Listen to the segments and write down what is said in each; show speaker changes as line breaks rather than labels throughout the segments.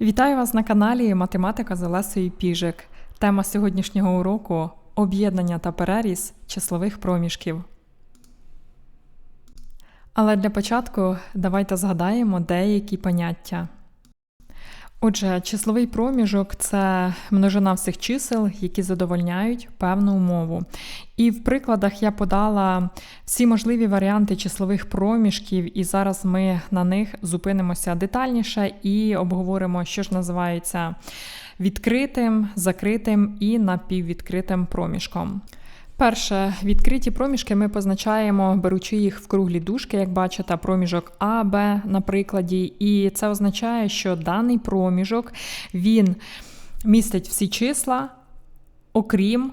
Вітаю вас на каналі Математика з Олесею Піжик. Тема сьогоднішнього уроку об'єднання та переріз числових проміжків. Але для початку давайте згадаємо деякі поняття. Отже, числовий проміжок це множина всіх чисел, які задовольняють певну умову. І в прикладах я подала всі можливі варіанти числових проміжків, і зараз ми на них зупинимося детальніше і обговоримо, що ж називається відкритим, закритим і напіввідкритим проміжком. Перше, відкриті проміжки ми позначаємо, беручи їх в круглі дужки, як бачите, проміжок А, Б на прикладі. І це означає, що даний проміжок він містить всі числа, окрім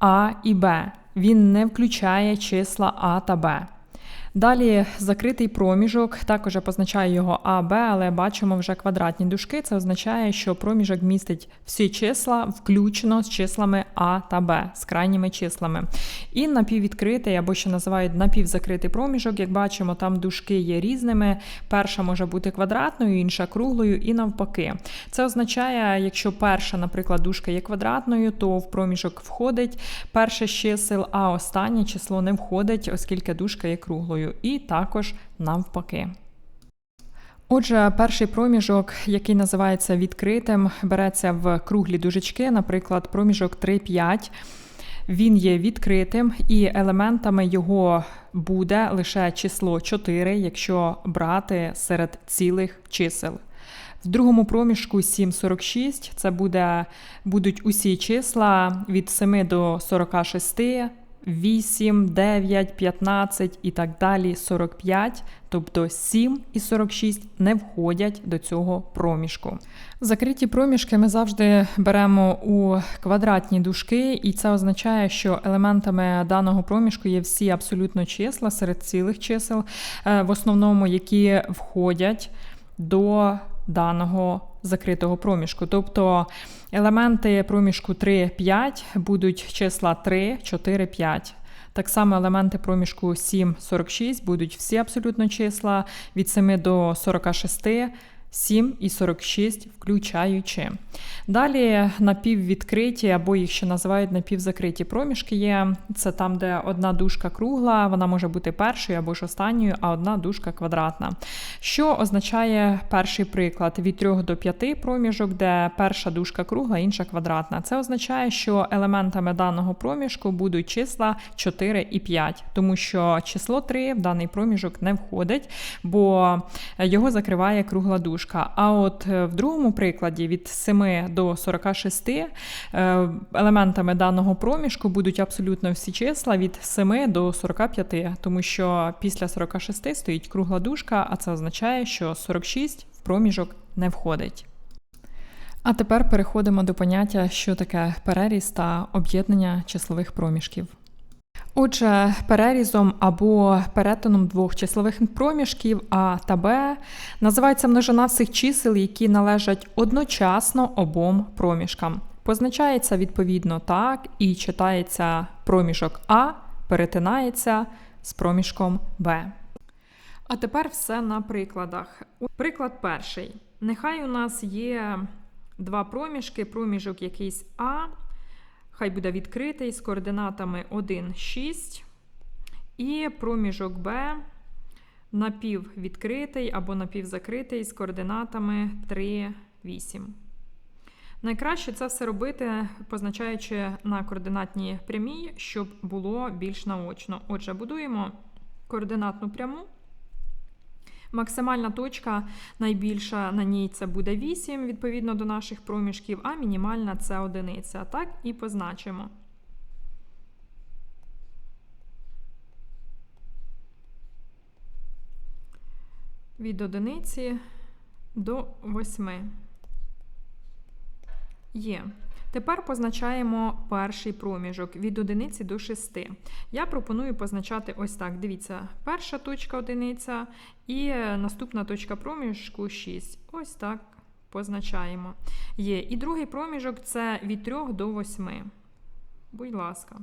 А і Б. Він не включає числа А та Б. Далі закритий проміжок, також позначаю його А, Б, але бачимо вже квадратні дужки. Це означає, що проміжок містить всі числа, включно з числами А та Б, з крайніми числами. І напіввідкритий, або ще називають напівзакритий проміжок. Як бачимо, там дужки є різними. Перша може бути квадратною, інша круглою, і навпаки. Це означає, якщо перша, наприклад, дужка є квадратною, то в проміжок входить перше з чисел, а останнє число не входить, оскільки дужка є круглою. І також навпаки. Отже, перший проміжок, який називається відкритим, береться в круглі дужечки, наприклад, проміжок 3-5. Він є відкритим, і елементами його буде лише число 4, якщо брати серед цілих чисел. В другому проміжку 7,46 це буде, будуть усі числа від 7 до 46, 8, 9, 15 і так далі 45, тобто 7 і 46 не входять до цього проміжку. Закриті проміжки ми завжди беремо у квадратні дужки, і це означає, що елементами даного проміжку є всі абсолютно числа серед цілих чисел, е, в основному які входять до даного закритого проміжку. Тобто елементи проміжку 3, 5 будуть числа 3, 4, 5. Так само елементи проміжку 7, 46 будуть всі абсолютно числа від 7 до 46. 7 і 46 включаючи. Далі напіввідкриті, або їх ще називають напівзакриті проміжки є. Це там, де одна дужка кругла, вона може бути першою або ж останньою, а одна дужка квадратна. Що означає перший приклад від 3 до 5 проміжок, де перша дужка кругла, інша квадратна. Це означає, що елементами даного проміжку будуть числа 4 і 5, тому що число 3 в даний проміжок не входить, бо його закриває кругла дужка дужка. А от е, в другому прикладі від 7 до 46 е, елементами даного проміжку будуть абсолютно всі числа від 7 до 45, тому що після 46 стоїть кругла дужка, а це означає, що 46 в проміжок не входить. А тепер переходимо до поняття, що таке переріз та об'єднання числових проміжків. Отже, перерізом або перетином двох числових проміжків А та Б називається множина всіх чисел, які належать одночасно обом проміжкам. Позначається відповідно так і читається проміжок А, перетинається з проміжком Б. А тепер все на прикладах. Приклад перший. Нехай у нас є два проміжки, проміжок якийсь А. Хай буде відкритий з координатами 1, 6. І проміжок Б напіввідкритий або напівзакритий з координатами 3, 8. Найкраще це все робити, позначаючи на координатній прямій, щоб було більш наочно. Отже, будуємо координатну пряму. Максимальна точка найбільша на ній це буде 8, відповідно до наших проміжків, а мінімальна це одиниця. Так і позначимо. Від одиниці до 8. Є. Тепер позначаємо перший проміжок від одиниці до 6. Я пропоную позначати ось так. Дивіться, перша точка одиниця і наступна точка проміжку 6. Ось так позначаємо. Є. І другий проміжок це від 3 до 8. Будь ласка.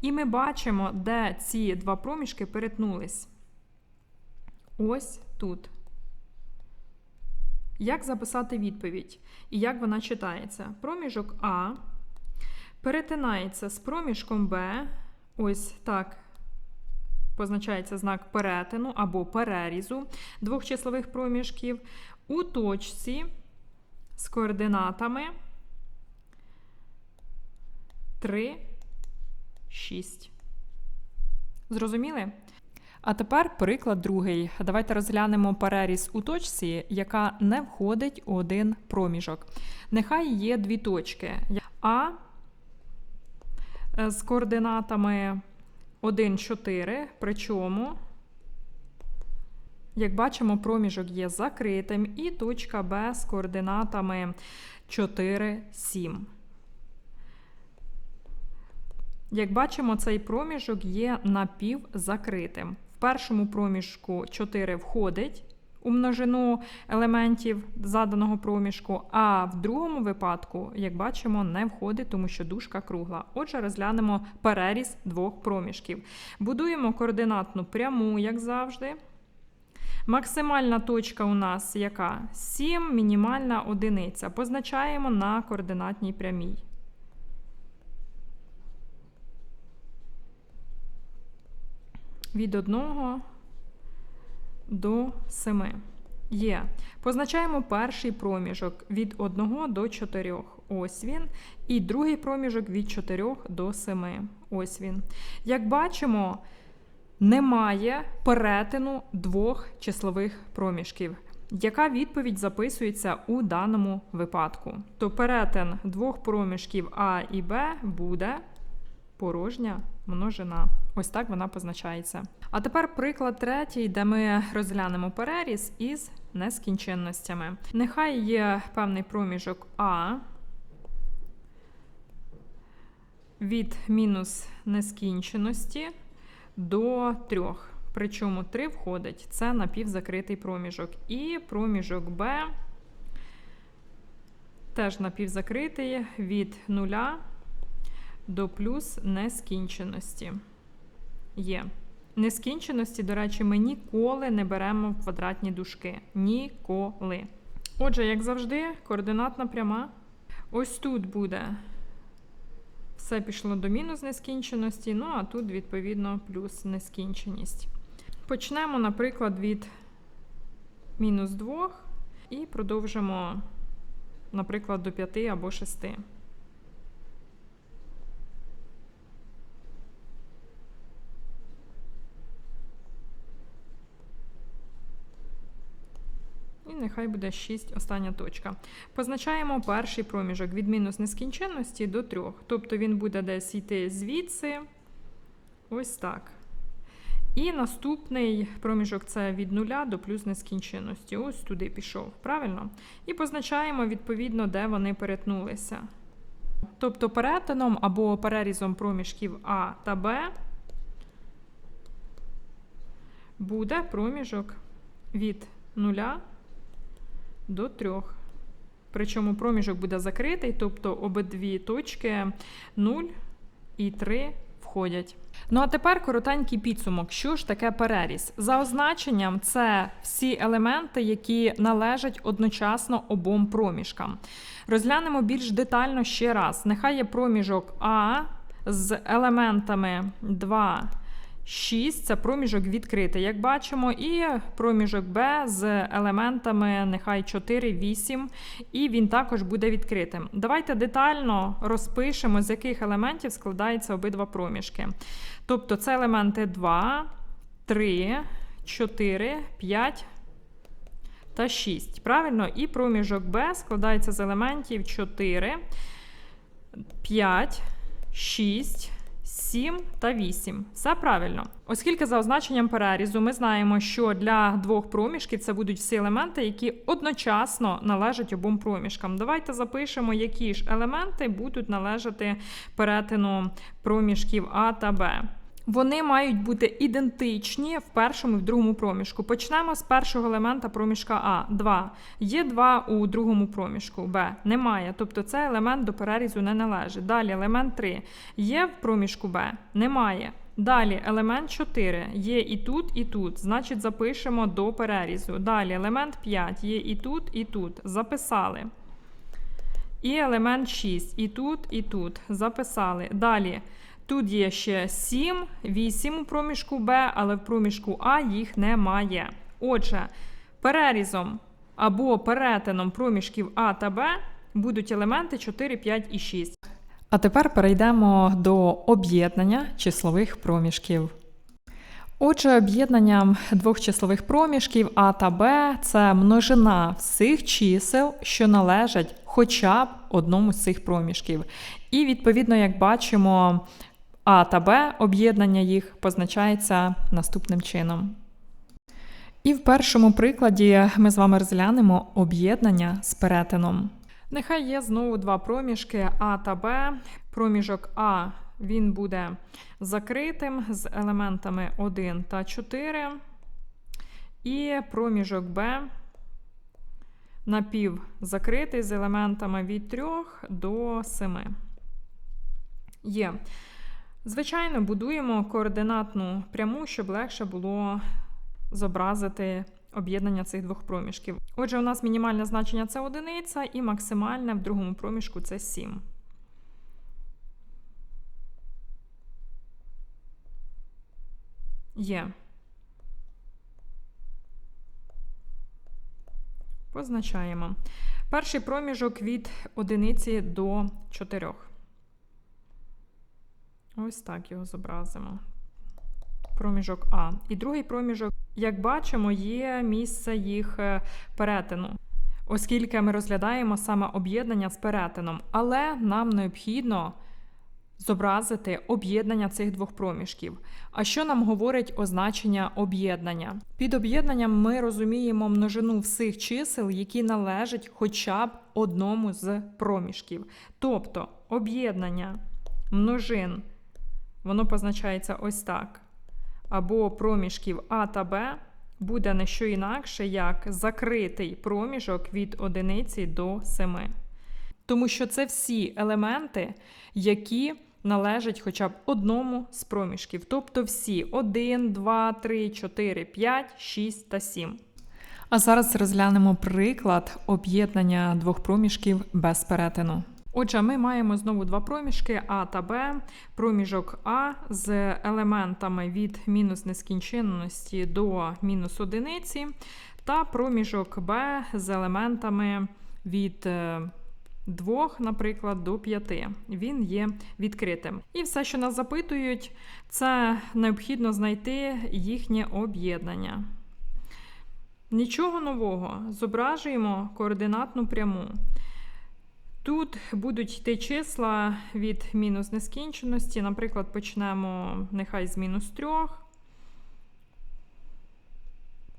І ми бачимо, де ці два проміжки перетнулись. Ось тут. Як записати відповідь і як вона читається? Проміжок А перетинається з проміжком Б. Ось так позначається знак перетину або перерізу двох числових проміжків у точці з координатами 3, 6. Зрозуміли? А тепер приклад другий. Давайте розглянемо переріз у точці, яка не входить у один проміжок. Нехай є дві точки. А е, з координатами 1, 4, причому, як бачимо, проміжок є закритим, і точка Б з координатами 4, 7. Як бачимо, цей проміжок є напівзакритим. Першому проміжку 4 входить у множину елементів заданого проміжку, а в другому випадку, як бачимо, не входить, тому що дужка кругла. Отже, розглянемо переріз двох проміжків. Будуємо координатну пряму, як завжди. Максимальна точка у нас яка? 7, мінімальна одиниця. Позначаємо на координатній прямій. Від 1 до 7. Є. Позначаємо перший проміжок від 1 до 4. Ось він. І другий проміжок від 4 до 7. Ось він. Як бачимо, немає перетину двох числових проміжків. Яка відповідь записується у даному випадку? То перетин двох проміжків А і Б буде порожня множина. Ось так вона позначається. А тепер приклад третій, де ми розглянемо переріз із нескінченностями. Нехай є певний проміжок А від мінус нескінченості до 3. Причому 3 входить це напівзакритий проміжок. І проміжок Б теж напівзакритий від 0 до плюс нескінченості. Є. Нескінченості, до речі, ми ніколи не беремо в квадратні дужки. Ніколи. Отже, як завжди, координатна пряма. Ось тут буде. Все пішло до мінус нескінченості, ну а тут, відповідно, плюс нескінченість. Почнемо, наприклад, від мінус 2 і продовжимо, наприклад, до 5 або 6. І нехай буде 6 остання точка. Позначаємо перший проміжок від мінус нескінченності до 3. Тобто він буде десь йти звідси. Ось так. І наступний проміжок це від 0 до плюс нескінченності. Ось туди пішов. Правильно? І позначаємо, відповідно, де вони перетнулися. Тобто перетином або перерізом проміжків А та Б буде проміжок від 0 до 3. Причому проміжок буде закритий, тобто обидві точки 0 і 3 входять. Ну а тепер коротенький підсумок. Що ж таке переріз? За означенням, це всі елементи, які належать одночасно обом проміжкам. Розглянемо більш детально ще раз. Нехай є проміжок А з елементами 2. 6 це проміжок відкритий, як бачимо, і проміжок Б з елементами нехай 4, 8, і він також буде відкритим. Давайте детально розпишемо, з яких елементів складаються обидва проміжки. Тобто це елементи 2, 3, 4, 5 та 6. Правильно? І проміжок Б складається з елементів 4, 5, 6. 7 та 8. Все правильно. Оскільки за означенням перерізу ми знаємо, що для двох проміжків це будуть всі елементи, які одночасно належать обом проміжкам. Давайте запишемо, які ж елементи будуть належати перетину проміжків А та Б. Вони мають бути ідентичні в першому і в другому проміжку. Почнемо з першого елемента проміжка А. 2. Є 2 у другому проміжку Б. Немає. Тобто цей елемент до перерізу не належить. Далі елемент 3. Є в проміжку Б. Немає. Далі елемент 4 є і тут, і тут. Значить, запишемо до перерізу. Далі елемент 5 є і тут, і тут. Записали. І елемент 6 і тут, і тут. Записали. Далі. Тут є ще 7, 8 у проміжку Б, але в проміжку А їх немає. Отже, перерізом або перетином проміжків А та Б будуть елементи 4, 5 і 6. А тепер перейдемо до об'єднання числових проміжків. Отже, об'єднанням двох числових проміжків А та Б це множина всіх чисел, що належать хоча б одному з цих проміжків. І відповідно, як бачимо, А та Б об'єднання їх позначається наступним чином. І в першому прикладі ми з вами розглянемо об'єднання з перетином. Нехай є знову два проміжки А та Б. Проміжок А він буде закритим з елементами 1 та 4. І проміжок Б напівзакритий з елементами від 3 до 7. Є. Звичайно, будуємо координатну пряму, щоб легше було зобразити об'єднання цих двох проміжків. Отже, у нас мінімальне значення це одиниця, і максимальне в другому проміжку це 7. Є. Позначаємо. Перший проміжок від одиниці до 4. Ось так його зобразимо. Проміжок А. І другий проміжок, як бачимо, є місце їх е, перетину, оскільки ми розглядаємо саме об'єднання з перетином. Але нам необхідно зобразити об'єднання цих двох проміжків. А що нам говорить означення об'єднання? Під об'єднанням ми розуміємо множину всіх чисел, які належать хоча б одному з проміжків. Тобто об'єднання множин, воно позначається ось так. Або проміжків А та Б буде не що інакше, як закритий проміжок від одиниці до 7. Тому що це всі елементи, які належать хоча б одному з проміжків. Тобто всі 1, 2, 3, 4, 5, 6 та 7. А зараз розглянемо приклад об'єднання двох проміжків без перетину. Отже, ми маємо знову два проміжки А та Б. Проміжок А з елементами від мінус нескінченності до мінус одиниці, та проміжок Б з елементами від 2, наприклад, до 5. Він є відкритим. І все, що нас запитують, це необхідно знайти їхнє об'єднання. Нічого нового. Зображуємо координатну пряму. Тут будуть йти числа від мінус нескінченості. Наприклад, почнемо нехай з мінус 3,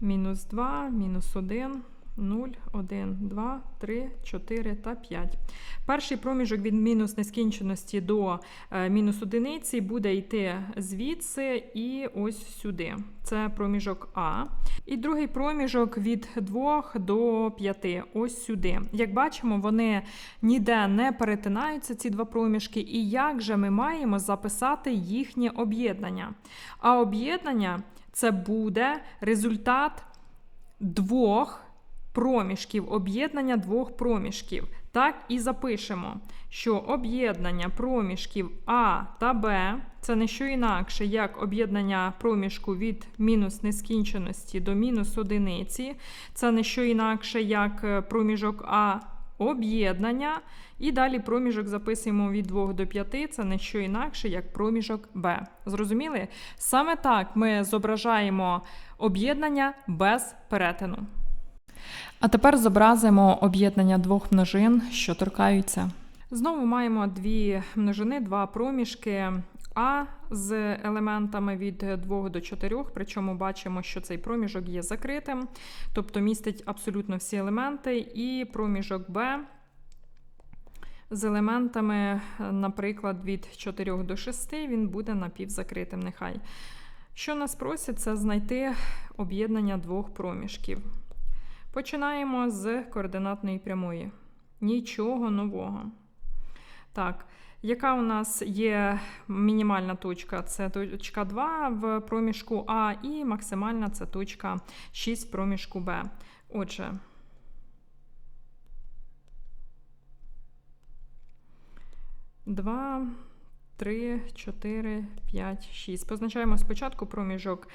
мінус 2, мінус 1. 0, 1, 2, 3, 4 та 5. Перший проміжок від мінус нескінченості до е, мінус одиниці буде йти звідси і ось сюди. Це проміжок А. І другий проміжок від 2 до 5, ось сюди. Як бачимо, вони ніде не перетинаються, ці два проміжки. І як же ми маємо записати їхнє об'єднання? А об'єднання це буде результат двох проміжків, об'єднання двох проміжків. Так і запишемо, що об'єднання проміжків А та Б це не що інакше, як об'єднання проміжку від мінус нескінченості до мінус одиниці. Це не що інакше, як е, проміжок А об'єднання. І далі проміжок записуємо від 2 до 5, це не що інакше, як проміжок Б. Зрозуміли? Саме так ми зображаємо об'єднання без перетину. А тепер зобразимо об'єднання двох множин, що торкаються. Знову маємо дві множини, два проміжки А з елементами від 2 до 4, причому бачимо, що цей проміжок є закритим, тобто містить абсолютно всі елементи, і проміжок Б. З елементами, наприклад, від 4 до 6 він буде напівзакритим. Нехай. Що нас просять, це знайти об'єднання двох проміжків. Починаємо з координатної прямої. Нічого нового. Так, яка у нас є мінімальна точка? Це точка 2 в проміжку А, і максимальна це точка 6 в проміжку Б. Отже, Два, три, чотири, п'ять, шість. Позначаємо спочатку проміжок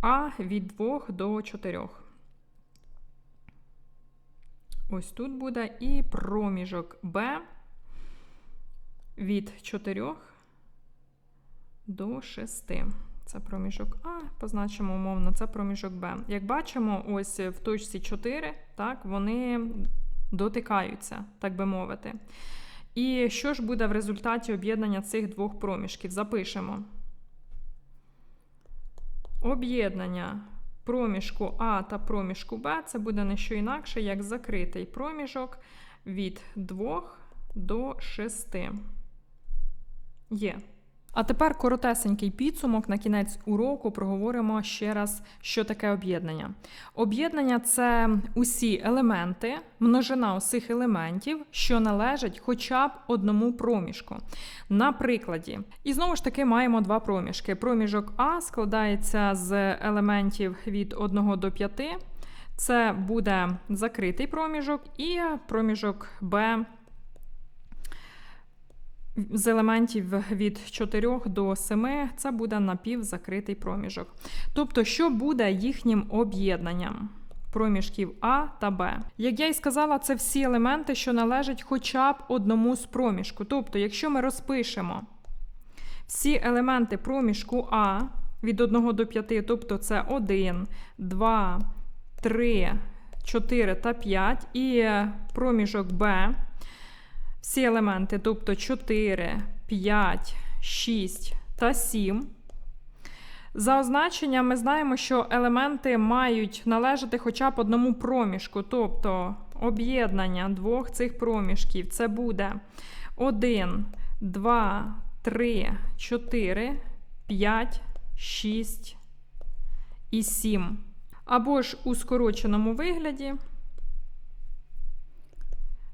А від 2 до 4. Ось тут буде і проміжок Б від 4 до 6. Це проміжок А, позначимо умовно, це проміжок Б. Як бачимо, ось в точці 4, так, вони дотикаються, так би мовити. І що ж буде в результаті об'єднання цих двох проміжків? Запишемо. Об'єднання проміжку А та проміжку Б це буде не що інакше, як закритий проміжок від 2 до 6. Є. А тепер коротесенький підсумок на кінець уроку проговоримо ще раз, що таке об'єднання. Об'єднання це усі елементи, множина усіх елементів, що належать хоча б одному проміжку. На прикладі. І знову ж таки маємо два проміжки. Проміжок А складається з елементів від 1 до 5. Це буде закритий проміжок, і проміжок Б з елементів від 4 до 7 це буде напівзакритий проміжок. Тобто, що буде їхнім об'єднанням? Проміжків А та Б. Як я і сказала, це всі елементи, що належать хоча б одному з проміжку. Тобто, якщо ми розпишемо всі елементи проміжку А від 1 до 5, тобто це 1, 2, 3, 4 та 5, і проміжок Б всі елементи, тобто 4, 5, 6 та 7. За означенням ми знаємо, що елементи мають належати хоча б одному проміжку, тобто об'єднання двох цих проміжків. Це буде 1, 2, 3, 4, 5, 6 і 7. Або ж у скороченому вигляді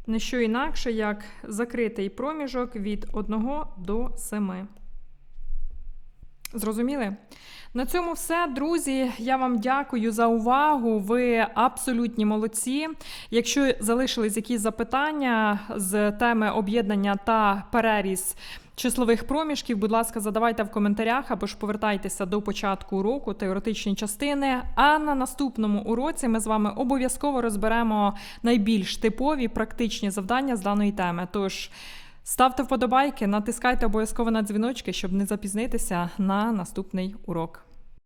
не що інакше, як закритий проміжок від 1 до 7. Зрозуміли? На цьому все, друзі. Я вам дякую за увагу. Ви абсолютні молодці. Якщо залишились якісь запитання з теми об'єднання та переріз числових проміжків, будь ласка, задавайте в коментарях або ж повертайтеся до початку уроку теоретичні частини. А на наступному уроці ми з вами обов'язково розберемо найбільш типові практичні завдання з даної теми. Тож. Ставте вподобайки, натискайте обов'язково на дзвіночки, щоб не запізнитися на наступний урок.